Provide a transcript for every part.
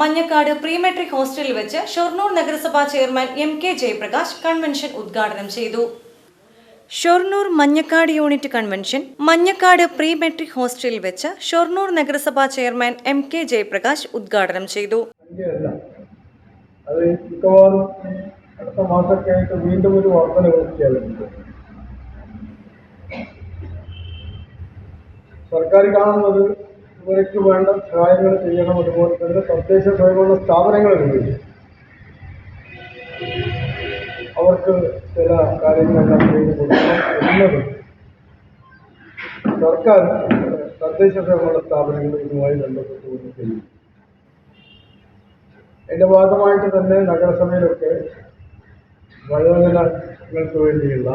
Manjakkad prematric ഹോസ്റ്റലിൽ വെച്ച് ഷൊർണൂർ നഗരസഭാ chairman M K Jayaprakash convention ഉദ്ഘാടനം ചെയ്തു. Shoranur Manjakkad unit convention Manjakkad pre matric ഹോസ്റ്റലിൽ വെച്ച് ഷൊർണൂർ നഗരസഭാ ചെയർമാൻ എം കെ ജയപ്രകാശ് ഉദ്ഘാടനം ചെയ്തു. അടുത്ത വീണ്ടും ഒരു സർക്കാർ കാണുന്നത് ഇവർക്ക് വേണ്ട സഹായങ്ങൾ ചെയ്യണം. അതുപോലെ തന്നെ തദ്ദേശ സ്വയംഭരണ സ്ഥാപനങ്ങളുണ്ട് അവർക്ക് ചില കാര്യങ്ങളെല്ലാം ചെയ്ത് കൊടുക്കണം. സർക്കാർ തദ്ദേശ സ്വയംഭരണ സ്ഥാപനങ്ങൾ ഇതുമായി ബന്ധപ്പെട്ടുകൊണ്ട് ചെയ്യും. അതിന്റെ ഭാഗമായിട്ട് തന്നെ നഗരസഭയിലൊക്കെ വയോജനങ്ങൾക്ക് വേണ്ടിയുള്ള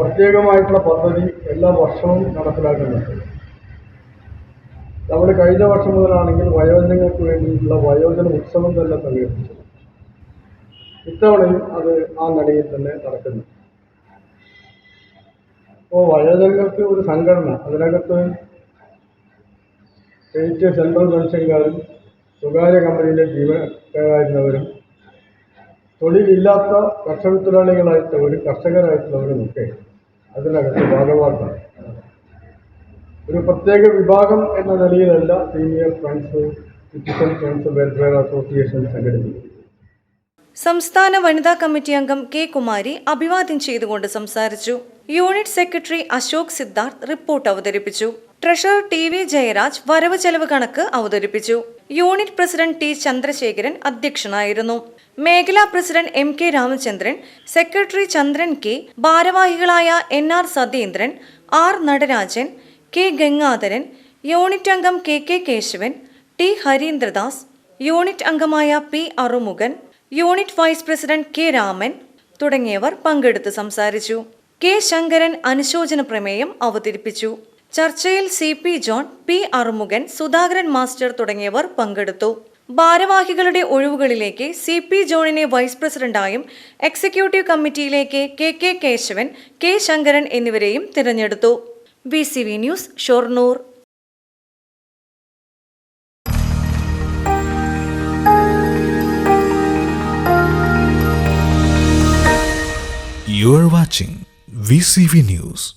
പ്രത്യേകമായിട്ടുള്ള പദ്ധതി എല്ലാ വർഷവും നടപ്പിലാക്കുന്നുണ്ട്. നമ്മൾ കഴിഞ്ഞ വർഷം മുതലാണെങ്കിൽ വയോജനങ്ങൾക്ക് വേണ്ടിയിട്ടുള്ള വയോജന ഉത്സവം തന്നെ സംഘടിപ്പിച്ചു. ഇത്തവണയും അത് ആ നിലയിൽ തന്നെ നടക്കുന്നു. അപ്പോൾ വയോജനങ്ങൾക്ക് ഒരു സംഘടന അതിനകത്ത് സ്റ്റേറ്റ് സെൻട്രൽ പെൻഷൻകാരും സ്വകാര്യ കമ്പനിയിലെ ജീവനക്കാരായിരുന്നവരും തൊഴിലില്ലാത്ത കർഷക തൊഴിലാളികളായിട്ടുള്ളവരും കർഷകരായിട്ടുള്ളവരും ഒക്കെ അതിനകത്ത് ഭാഗവാക്കാണ് ഒരു പ്രത്യേക വിഭാഗം എന്ന നിലയിലല്ല senior friends citizen friends welfare association സംഘടിപ്പിക്കുന്നത്. സംസ്ഥാന വനിതാ കമ്മിറ്റി അംഗം കെ കുമാരി അഭിവാദ്യം ചെയ്തുകൊണ്ട് സംസാരിച്ചു. Unit secretary Ashok Siddharth report അവതരിപ്പിച്ചു. ട്രഷറർ ടി വി ജയരാജ് വരവ് ചെലവ് കണക്ക് അവതരിപ്പിച്ചു. യൂണിറ്റ് പ്രസിഡന്റ് ടി ചന്ദ്രശേഖരൻ അധ്യക്ഷനായിരുന്നു. മേഖലാ president M K Ramachandran secretary Chandran K ഭാരവാഹികളായ N R Satheendran R Natarajan K Gangadharan unit അംഗം K K Kesavan T Harindradas unit അംഗമായ P Arumukhan unit vice president K Raman തുടങ്ങിയവർ പങ്കെടുത്ത് സംസാരിച്ചു. K Sankaran അനുശോചന പ്രമേയം അവതരിപ്പിച്ചു. ചർച്ചയിൽ C P John P Arumukhan Sudhakaran master തുടങ്ങിയവർ പങ്കെടുത്തു. ഭാരവാഹികളുടെ ഒഴിവുകളിലേക്ക് സി പി ജോണിനെ വൈസ് പ്രസിഡന്റായും executive കമ്മിറ്റിയിലേക്ക് K K Kesavan K Sankaran എന്നിവരെയും തിരഞ്ഞെടുത്തു. V C V news Shoranur You are watching VCV News.